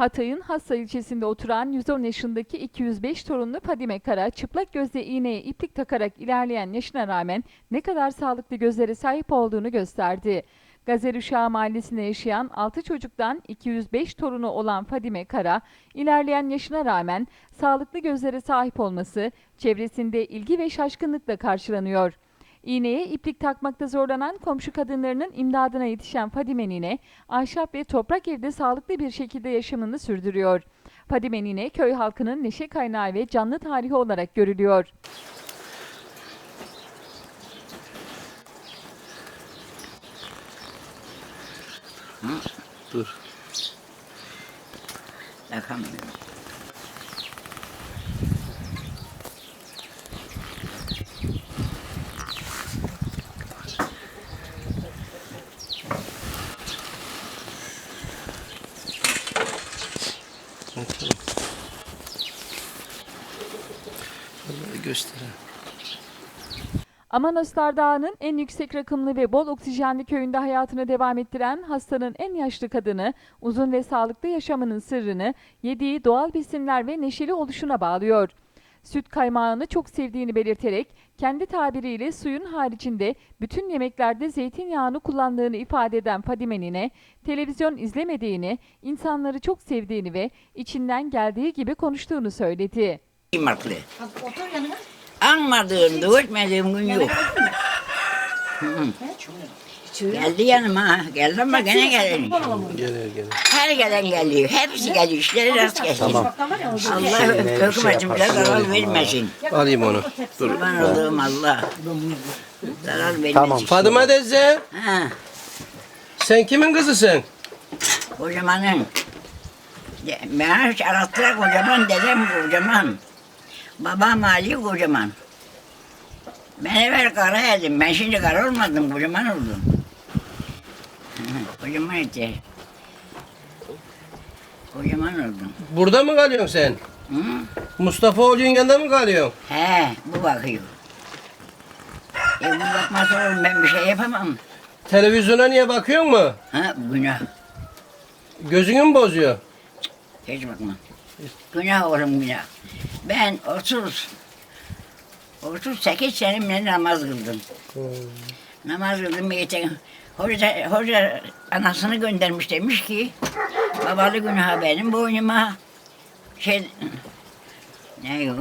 Hatay'ın Hassa ilçesinde oturan 110 yaşındaki 205 torunlu Fadime Kara, çıplak gözle iğneye iplik takarak ilerleyen yaşına rağmen ne kadar sağlıklı gözlere sahip olduğunu gösterdi. Gazelüşağı mahallesinde yaşayan 6 çocuktan 205 torunu olan Fadime Kara, ilerleyen yaşına rağmen sağlıklı gözlere sahip olması çevresinde ilgi ve şaşkınlıkla karşılanıyor. İğneye iplik takmakta zorlanan komşu kadınlarının imdadına yetişen Fadime Nine, ahşap ve toprak evde sağlıklı bir şekilde yaşamını sürdürüyor. Fadime Nine, köy halkının neşe kaynağı ve canlı tarihi olarak görülüyor. Dur. Takamıyorum. Bunları göster. Amanoslar Dağı'nın en yüksek rakımlı ve bol oksijenli köyünde hayatını devam ettiren hastanın en yaşlı kadını uzun ve sağlıklı yaşamının sırrını yediği doğal besinler ve neşeli oluşuna bağlıyor. Süt kaymağını çok sevdiğini belirterek kendi tabiriyle suyun haricinde bütün yemeklerde zeytinyağını kullandığını ifade eden Fadime Nine, televizyon izlemediğini, insanları çok sevdiğini ve içinden geldiği gibi konuştuğunu söyledi. Kıymetli. Anmadığım, dövüşmediğim gün yok. Hı. Geldi yanıma. Geldi ama gene gelir. Gelir gelir. Her gelen geliyor. Hepsi geliyor. İşleri rast gelsin. Tamam. Allah Şey, bir şey hükümetimize yaparsın, zarar vermesin. Alayım onu. Dur. Kurban olduğum Allah. Zarar vermesin. Tamam. Fatıma teyze, Ha, sen kimin kızısın? kocamanın. Ben hiç arattılar kocaman, dedem kocaman. Babam Ali kocaman. Ben evvel kara edim. Ben şimdi kara olmadım, kocaman oldum. Kocaman etti. Kocaman oldum. Burada mı kalıyorsun sen? Hı? Mustafa Hoca yanında mı kalıyorsun? He, bu bakıyor. E bu bakmaz olur, ben bir şey yapamam. Televizyona niye bakıyor mu? Ha, günah. Gözünü mü bozuyor? Hiç bakma. Günah oğlum günah. Ben 30 38 senemle namaz kıldım. Namaz kıldım geçen. Hoca, hoca anasını göndermiş demiş ki babalı günah benim boynuma şey ne o?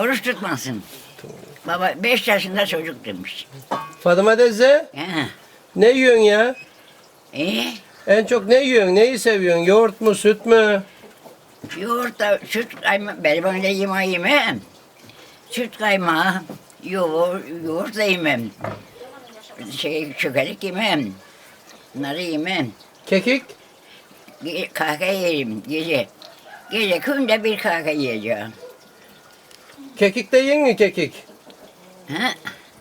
Oruç tutmasın. Baba 5 yaşında çocuk demiş. Fatıma teyze, ne yiyorsun ya? İyi. En çok ne yiyorsun? Neyi seviyorsun? Yoğurt mu, süt mü? Yoğurt da süt kaymağı, ben böyle yemeği yemem. Süt kaymağı, yoğurt, yoğurt da yemem. Şey, çökelik yemem. Bunları yemem. Kekik? Ge- Kahve yerim gece. Gece günde bir kahve yiyeceğim. Kekik de yiyin mi kekik? Ha?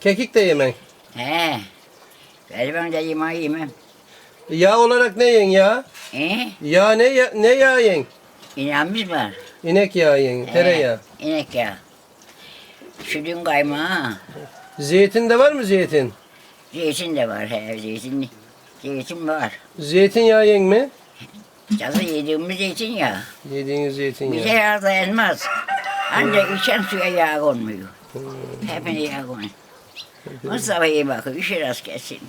Kekik de yemen. He. Ben böyle yemeği yemem. Yağ olarak ne yiyin ya? He? Yağ ne, ya- ne yağ yiyin? İnanmış var. İnek yağı yiyin, tereyağı. İnek yağı. Sütün kaymağı. Zeytin de var mı zeytin? Zeytin de var he, zeytin. Zeytin var. Zeytinyağı mi? Yazı yediğimiz zeytin yağı. Yediğiniz Bize zeytinyağı. yağ dayanmaz. Ancak içen suya yağ konmuyor. Hepine yağ konuyor. Mustafa'ya bakıyor, işe rast gelsin.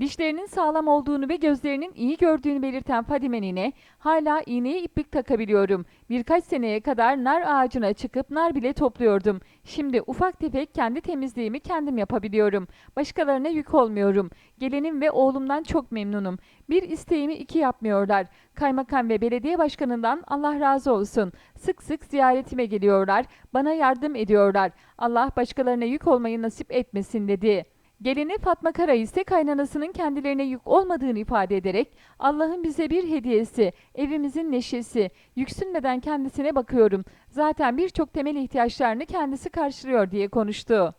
Dişlerinin sağlam olduğunu ve gözlerinin iyi gördüğünü belirten Fadime Nine, hala iğneye iplik takabiliyorum. Birkaç seneye kadar nar ağacına çıkıp nar bile topluyordum. Şimdi ufak tefek kendi temizliğimi kendim yapabiliyorum. Başkalarına yük olmuyorum. Gelinim ve oğlumdan çok memnunum. Bir isteğimi iki yapmıyorlar. Kaymakam ve belediye başkanından Allah razı olsun. Sık sık ziyaretime geliyorlar. Bana yardım ediyorlar. Allah başkalarına yük olmayı nasip etmesin dedi. Gelini Fatma Kara ise kaynanasının kendilerine yük olmadığını ifade ederek Allah'ın bize bir hediyesi, evimizin neşesi, yüksünmeden kendisine bakıyorum. Zaten birçok temel ihtiyaçlarını kendisi karşılıyor diye konuştu.